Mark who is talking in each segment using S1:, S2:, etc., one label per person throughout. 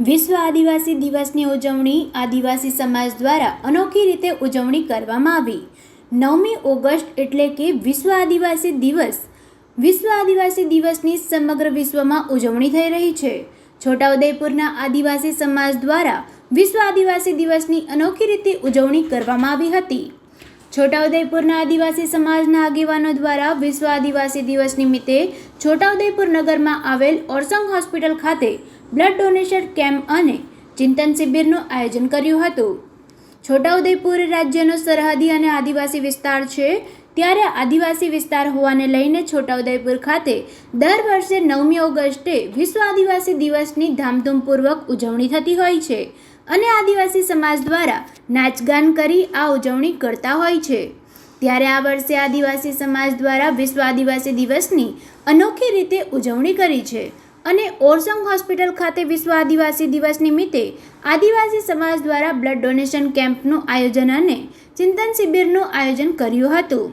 S1: વિશ્વ આદિવાસી દિવસની ઉજવણી આદિવાસી સમાજ દ્વારા અનોખી રીતે ઉજવણી કરવામાં આવી. નવમી ઓગસ્ટ એટલે કે વિશ્વ આદિવાસી દિવસ. વિશ્વ આદિવાસી દિવસની સમગ્ર વિશ્વમાં ઉજવણી થઈ રહી છે. છોટાઉદેપુરના આદિવાસી સમાજ દ્વારા વિશ્વ આદિવાસી દિવસની અનોખી રીતે ઉજવણી કરવામાં આવી હતી. છોટાઉદેપુરના આદિવાસી સમાજના આગેવાનો દ્વારા વિશ્વ આદિવાસી દિવસ નિમિત્તે છોટાઉદેપુર નગરમાં આવેલ ઓરસંગ હોસ્પિટલ ખાતે બ્લડ ડોનેશન કેમ્પ અને ચિંતન શિબિરનું આયોજન કર્યું હતું. છોટાઉદેપુર રાજ્યનો સરહદી અને આદિવાસી વિસ્તાર છે. ત્યારે આદિવાસી વિસ્તાર હોવાને લઈને છોટાઉદેપુર ખાતે દર વર્ષે નવમી ઓગસ્ટે વિશ્વ આદિવાસી દિવસની ધામધૂમપૂર્વક ઉજવણી થતી હોય છે અને આદિવાસી સમાજ દ્વારા નાચગાન કરી આ ઉજવણી કરતા હોય છે. ત્યારે આ વર્ષે આદિવાસી સમાજ દ્વારા વિશ્વ આદિવાસી દિવસની અનોખી રીતે ઉજવણી કરી છે. અને ઓરસંગ હોસ્પિટલ ખાતે વિશ્વ આદિવાસી દિવસ નિમિત્તે આદિવાસી સમાજ દ્વારા બ્લડ ડોનેશન કેમ્પનું આયોજન અને ચિંતન શિબિરનું આયોજન કર્યું હતું.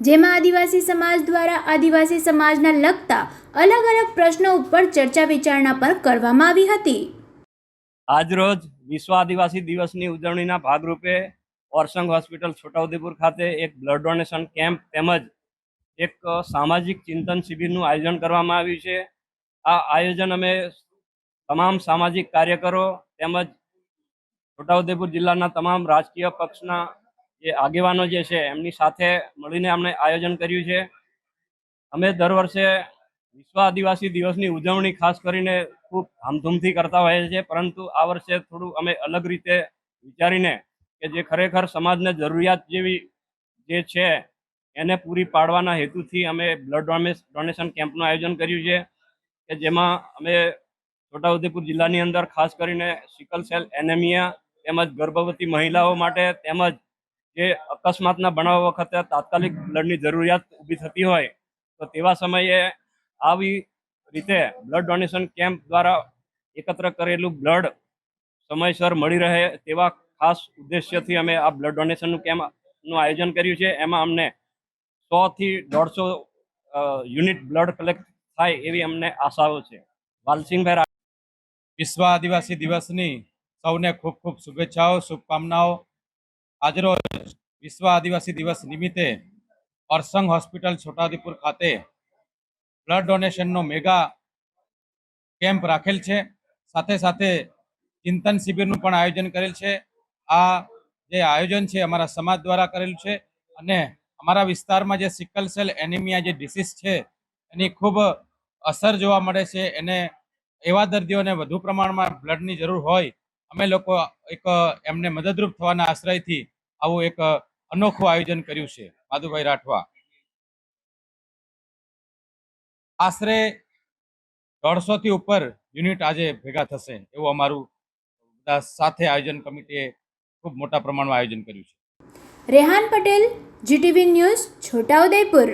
S1: જેમાં આદિવાસી સમાજ દ્વારા આદિવાસી સમાજના લગતા અલગ અલગ પ્રશ્નો ઉપર ચર્ચા વિચારણા પર કરવામાં આવી હતી.
S2: આજરોજ વિશ્વ આદિવાસી દિવસની ઉજવણીના ભાગરૂપે ઓરસંગ હોસ્પિટલ છોટાઉદેપુર ખાતે એક બ્લડ ડોનેશન કેમ્પ તેમજ એક સામાજિક ચિંતન શિબિરનું આયોજન કરવામાં આવ્યું છે. આ આયોજન અમે તમામ સામાજિક કાર્યકરો તેમજ છોટાઉદેપુર જિલ્લાના તમામ રાજકીય પક્ષના જે આગેવાનો જે છે, એમની સાથે મળીને અમને આયોજન કર્યું છે. અમે દર વર્ષે વિશ્વ આદિવાસી દિવસની ઉજવણી ખાસ કરીને ખૂબ ધામધૂમથી કરતા હોઈએ છીએ, પરંતુ આ વર્ષે થોડું અમે અલગ રીતે વિચારીને કે જે ખરેખર સમાજને જરૂરિયાત જેવી જે છે, એને પૂરી પાડવાના હેતુથી અમે બ્લડ ડોનેશન કેમ્પનું આયોજન કર્યું છે. કે જેમાં અમે છોટાઉદેપુર જિલ્લાની અંદર ખાસ કરીને સિકલ સેલ એનેમિયા તેમજ ગર્ભવતી મહિલાઓ માટે તેમજ જે અકસ્માતના બનાવ વખતે તાત્કાલિક બ્લડની જરૂરિયાત ઊભી થતી હોય, તો તેવા સમયે આવી રીતે બ્લડ ડોનેશન કેમ્પ દ્વારા એકત્ર કરેલું બ્લડ સમયસર મળી રહે તેવા ખાસ ઉદ્દેશ્યથી અમે આ બ્લડ ડોનેશનનું કેમ્પનું આયોજન કર્યું છે. એમાં અમને સોથી દોઢસો યુનિટ બ્લડ કલેક્ટ થાય એવી અમને આશાઓ છે. વાલસિંહભાઈ
S3: વિશ્વ આદિવાસી દિવસની સૌને ખૂબ ખૂબ શુભેચ્છાઓ, શુભકામનાઓ. આજરોજ વિશ્વ આદિવાસી દિવસ નિમિત્તે અરસંગ હોસ્પિટલ છોટાઉદેપુર ખાતે બ્લડ ડોનેશનનો મેગા કેમ્પ રાખેલ છે. સાથે સાથે ચિંતન શિબિરનું પણ આયોજન કરેલ છે. આ જે આયોજન છે અમારા સમાજ દ્વારા કરેલું છે અને અમારા વિસ્તારમાં જે સિકલ સેલ એનિમિયા જે ડિસીઝ છે એની ખૂબ અસર જોવા મળે છે, એને એવા દર્દીઓને વધુ પ્રમાણમાં બ્લડની જરૂર હોય, અમે લોકો એક એમને મદદરૂપ થવાના આશ્રયથી આવું એક અનોખું આયોજન કર્યું છે, માધુભાઈ રાઠવા. આશરે દોઢસોથી ઉપર યુનિટ આજે ભેગા થશે, એવું અમારું સાથે આયોજન કમિટીએ ખૂબ મોટા પ્રમાણમાં આયોજન કર્યું છે.
S1: Rehan Patel, GTV news, Chhotaudepur.